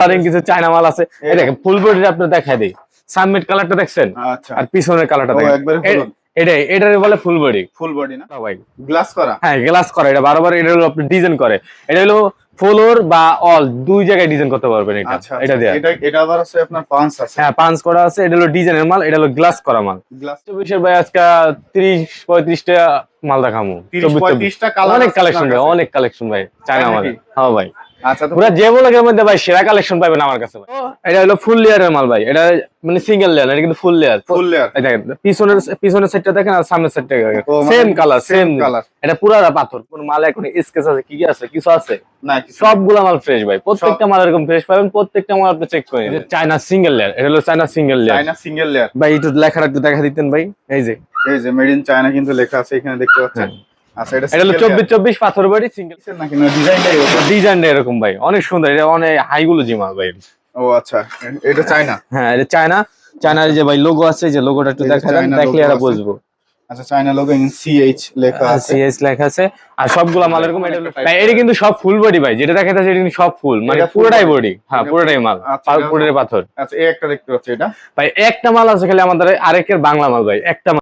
Colouring কিছু China মাল আছে। এই দেখেন ফুল বডিটা আপনি দেখাই দিই। কালারটা দেখছেন? আচ্ছা। আর পিছনের কালারটা দেখেন। এটাই এটারে বলে ফুল বডি ফুল বডি না? ভাই। গ্লাস করা? হ্যাঁ গ্লাস করে। এটা বারবার এটা হলো আপনি ডিজাইন করে। এটা হলো ফ্লোর বা অল দুই জায়গায় ডিজাইন করতে পারবেন এটা। আচ্ছা এটা দিয়ে। এটা এটা আবার আছে আপনার পাঁচ আছে। হ্যাঁ পাঁচ করা আছে। এটা হলো ডিজাইনের মাল এটা হলো গ্লাস করা মাল। গ্লাস ভাই আজকে তিরিশ পঁয়ত্রিশটা মাল দেখামো 30 চব্বিশ, চব্বিশ। 35 টা কালার অনেক কালেকশন ভাই অনেক কালেকশন ভাই চায়না মাল? হ্যাঁ ভাই। আচ্ছা পুরো যে বলাকের মধ্যে ভাই সেরা কালেকশন পাবেন আমার কাছে ভাই। এটা হলো ফুল লেয়ারের মাল ভাই। এটা মানে সিঙ্গেল লেয়ার এটা কিন্তু ফুল লেয়ার ফুল লেয়ার দেখেন পিছনের পিছনের সেটটা দেখেন আর সামনের সেটটা মানে সেম কালার সেম colour। এটা পুরা পাথর কোন মাল এখন স্কেচ আছে কি কি আছে কিছু আছে? না সবগুলো মাল ফ্রেশ ভাই। প্রত্যেকটা মাল এরকম ফ্রেশ পাবেন প্রত্যেকটা মাল আপনি চেক করে চায়না সিঙ্গেল লেয়ার এটা হলো China single layer China single layer ভাই একটু লেখাটা একটু দেখা দিতেন ভাই। এই যে। এই যে মেড ইন চায়না কিন্তু লেখা আছে এখানে দেখতে পাচ্ছেন। আচ্ছা এটা এটা হলো single চব্বিশ চব্বিশ পাথর বাড়ি সিঙ্গেল নাকি? না ডিজাইনটাই ডিজাইনটা এরকম ভাই অনেক সুন্দর। এটা অনেক হাইগুলো জি মাল ভাই। ও আচ্ছা। এটা চায়না? হ্যাঁ এটা চায়না। চায়নার যে ভাই লোগো আছে যে লোগোটা একটু দেখা দেন দেখলে logo বুঝব। আচ্ছা চায়না লোগো ইন সিএইচ লেখা আছে। সিএস লেখা আছে। আর সবগুলা মাল এরকম এটা ভাই এটা কিন্তু সব ফুল বডি ভাই যেটা দেখা যাচ্ছে এটা কিন্তু সব ফুল মানে পুরোটাই বডি হ্যাঁ পুরোটাই মাল। আচ্ছা, পুরোটাই পাথর। আচ্ছা এই একটা দেখতে পাচ্ছি এটা? ভাই একটা মাল আছে খালি আমাদের আরেকের বাংলা মাল ভাই একটা